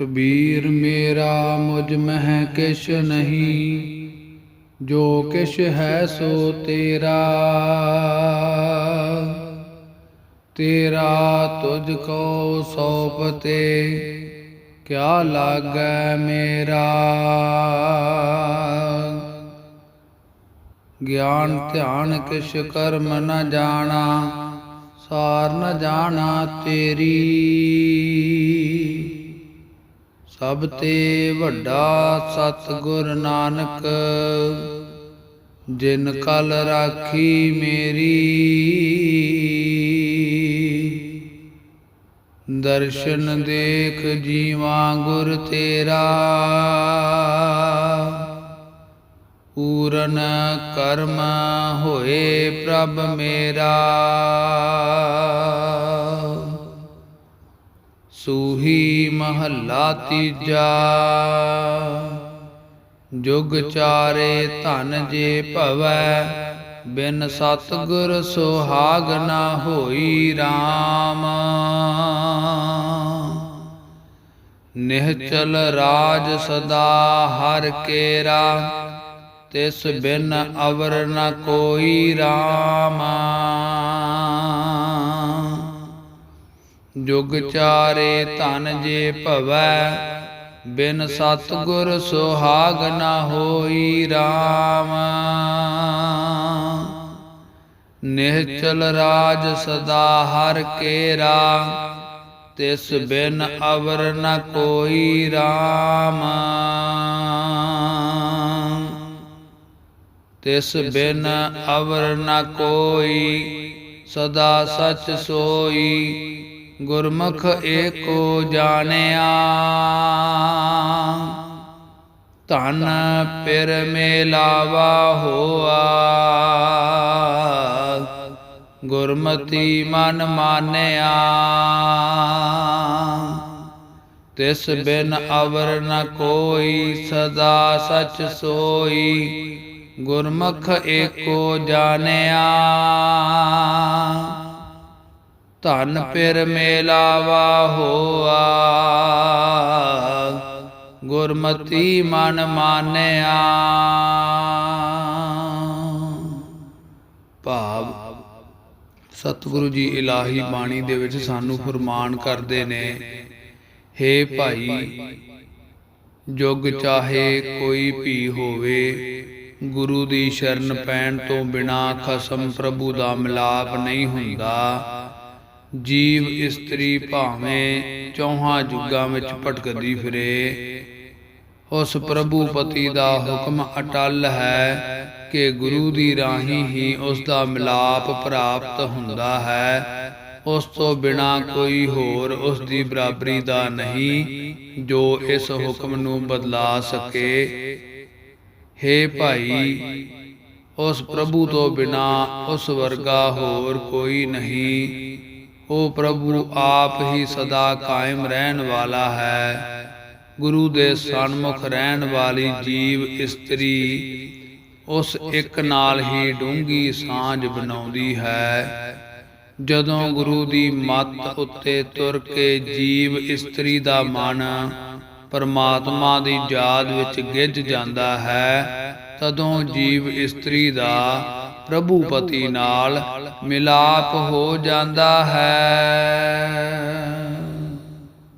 ਕਬੀਰ ਮੇਰਾ ਮੁਝ ਮਹਿ ਕਿਛ ਨਹੀਂ, ਜੋ ਕਿਛ ਹੈ ਸੋ ਤੇਰਾ। ਤੇਰਾ ਤੁਝ ਕੋ ਸੌਪਤੇ, ਕਿਆ ਲਾਗੈ ਮੇਰਾ। ਗਿਆਨ ਧਿਆਨ ਕਿਛ ਕਰਮ ਨ ਜਾਣਾ, ਸਾਰ ਨ ਜਾਣਾ ਤੇਰੀ। ਸਭ ਤੇ ਵੱਡਾ ਸਤਿਗੁਰ ਨਾਨਕ, ਜਿਨ ਕਲ ਰਾਖੀ ਮੇਰੀ। ਦਰਸ਼ਨ ਦੇਖ ਜੀਵਾਂ ਗੁਰ ਤੇਰਾ, ਪੂਰਨ ਕਰਮ ਹੋਏ ਪ੍ਰਭ ਮੇਰਾ। ਸੂਹੀ ਮਹੱਲਾ ਤੀਜਾ। ਜੁਗ ਚਾਰੇ ਧਨ ਜੇ ਭਵੈ, ਬਿਨ ਸਤਗੁਰ ਸੁਹਾਗ ਨਾ ਹੋਈ RAM ਨਿਹਚਲ ਰਾਜ ਸਦਾ ਹਰ ਕੇਰਾ, ਤਿਸ ਬਿਨ ਅਵਰ ਨ ਕੋਈ RAM ਜੁਗ ਚਾਰੇ ਧਨ ਜੇ ਭਵੈ ਬਿਨ ਸਤਗੁਰ ਸੁਹਾਗ ਨਾ ਹੋਈ RAM ਨਿਹਚਲ ਰਾਜ ਸਦਾ ਹਰ ਕੇਰਾ ਤਿਸ ਬਿਨ ਅਵਰ ਨ ਕੋਈ RAM ਤਿਸ ਬਿਨ ਅਵਰ ਨ ਕੋਈ ਸਦਾ ਸਚ ਸੋਈ। ਗੁਰਮੁਖ ਏਕੋ ਜਾਣਿਆ। ਧਨ ਪਿਰ ਮੇਲਾਵਾ ਹੋਆ। ਗੁਰਮਤੀ ਮਨ ਮਾਨਿਆ। ਤਿਸ ਬਿਨ ਅਵਰ ਨ ਕੋਈ ਸਦਾ ਸਚ ਸੋਈ। ਗੁਰਮੁਖ ਏਕੋ ਜਾਣਿਆ। ਧਨ ਪਿਰ ਮੇਲਾਵਾ ਹੋਆ। ਗੁਰਮਤੀ ਮਨ ਮਾਨਿਆ। ਭਾਵ ਸਤਿਗੁਰੂ ਜੀ ਇਲਾਹੀ ਬਾਣੀ ਦੇ ਵਿੱਚ ਸਾਨੂੰ ਫਰਮਾਨ ਕਰਦੇ ਨੇ, ਹੇ ਭਾਈ, ਜੁਗ ਚਾਹੇ ਕੋਈ ਵੀ ਹੋਵੇ, ਗੁਰੂ ਦੀ ਸ਼ਰਨ ਪੈਣ ਤੋਂ ਬਿਨਾ ਖਸਮ ਪ੍ਰਭੂ ਦਾ ਮਿਲਾਪ ਨਹੀਂ ਹੁੰਦਾ। ਜੀਵ ਇਸਤਰੀ ਭਾਵੇਂ ਚੌਹਾਂ ਜੁਗਾਂ ਵਿੱਚ ਭਟਕਦੀ ਫਿਰੇ। ਉਸ ਪ੍ਰਭੂ ਪਤੀ ਦਾ ਹੁਕਮ ਅਟਲ ਹੈ ਕਿ ਗੁਰੂ ਦੀ ਰਾਹੀਂ ਹੀ ਉਸ ਦਾ ਮਿਲਾਪ ਪ੍ਰਾਪਤ ਹੁੰਦਾ ਹੈ। ਉਸ ਤੋਂ ਬਿਨਾ ਕੋਈ ਹੋਰ ਉਸ ਦੀ ਬਰਾਬਰੀ ਦਾ ਨਹੀਂ, ਜੋ ਇਸ ਹੁਕਮ ਨੂੰ ਬਦਲਾ ਸਕੇ। ਹੇ ਭਾਈ, ਉਸ ਪ੍ਰਭੂ ਤੋਂ ਬਿਨਾ ਉਸ ਵਰਗਾ ਹੋਰ ਕੋਈ ਨਹੀਂ। ਉਹ ਪ੍ਰਭੂ, ਆਪ ਹੀ ਸਦਾ ਕਾਇਮ ਰਹਿਣ ਵਾਲਾ ਹੈ। ਗੁਰੂ ਦੇ ਸਨਮੁਖ ਰਹਿਣ ਵਾਲੀ ਜੀਵ ਇਸਤਰੀ, ਉਸ ਇੱਕ ਨਾਲ ਹੀ ਡੂੰਗੀ ਸਾਂਝ ਬਣਾਉਂਦੀ ਹੈ। ਜਦੋਂ ਗੁਰੂ ਦੀ ਮੱਤ ਉੱਤੇ ਤੁਰ ਕੇ ਜੀਵ ਇਸਤਰੀ ਦਾ ਮਨ ਪਰਮਾਤਮਾ ਦੀ ਯਾਦ ਵਿੱਚ ਗਿੱਜ ਜਾਂਦਾ ਹੈ ਤਦੋਂ ਜੀਵ ਇਸਤਰੀ ਦਾ ਪ੍ਰਭੂ ਪਤੀ ਨਾਲ ਮਿਲਾਪ ਹੋ ਜਾਂਦਾ ਹੈ।